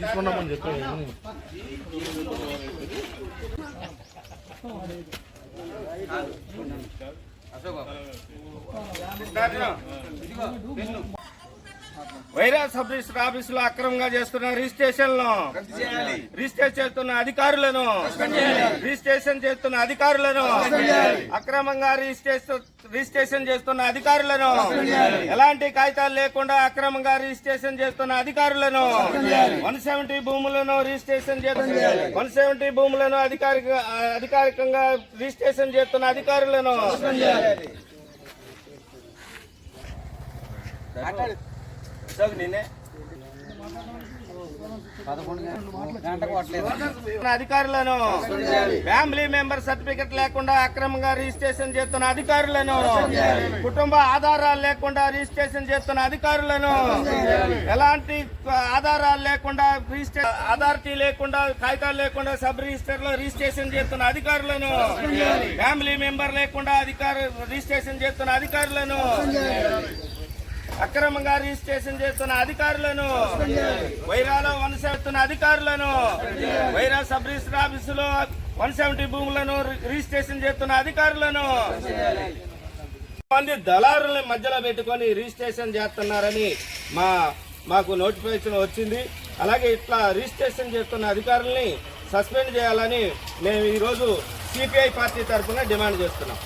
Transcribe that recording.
తీసుకున్నామని చెప్పాను Wyra sub register ఆఫీసులో అక్రమంగా చేస్తున్న రిజిస్ట్రేషన్లను రిజిస్ట్రేషన్ చేస్తున్న అధికారులను రిజిస్ట్రేషన్ చేస్తున్న అధికారులను అక్రమంగా రిజిస్ట్రేషన్ రిజిస్ట్రేషన్ చేస్తున్న అధికారులను ఎలాంటి కాగితాలు లేకుండా అక్రమంగా రిజిస్ట్రేషన్ చేస్తున్న అధికారులను వన్ సెవెంటీ భూములను రిజిస్ట్రేషన్ చేస్తున్న వన్ సెవెంటీ భూములను అధికారిక అధికారికంగా రిజిస్ట్రేషన్ చేస్తున్న అధికారులను నిన్నే? అధికారులను ఫ్యామిలీ మెంబర్ సర్టిఫికెట్ లేకుండా అక్రమంగా రిజిస్ట్రేషన్ చేస్తున్న అధికారులను కుటుంబ ఆధారాలు లేకుండా రిజిస్ట్రేషన్ చేస్తున్న అధికారులను ఎలాంటి ఆధారాలు లేకుండా రిజిస్ట్రే అథారిటీ లేకుండా కాగితాలు లేకుండా సబ్ రిజిస్టర్లో రిజిస్ట్రేషన్ చేస్తున్న అధికారులను ఫ్యామిలీ మెంబర్ లేకుండా అధికార రిజిస్ట్రేషన్ చేస్తున్న అధికారులను అక్రమంగా రిజిస్ట్రేషన్ చేస్తున్న అధికారులను వైరాలో వనసేస్తున్న అధికారులను వైరా సబ్ రిజిస్టర్ ఆఫీసులో వన్ సెవెంటీ భూములను రిజిస్ట్రేషన్ చేస్తున్న అధికారులను మంది దళారుల మధ్యలో పెట్టుకొని రిజిస్ట్రేషన్ చేస్తున్నారని మా మాకు నోటిఫికేషన్ వచ్చింది. అలాగే ఇట్లా రిజిస్ట్రేషన్ చేస్తున్న అధికారుల్ని సస్పెండ్ చేయాలని మేము ఈరోజు సిపిఐ పార్టీ తరఫున డిమాండ్ చేస్తున్నాం.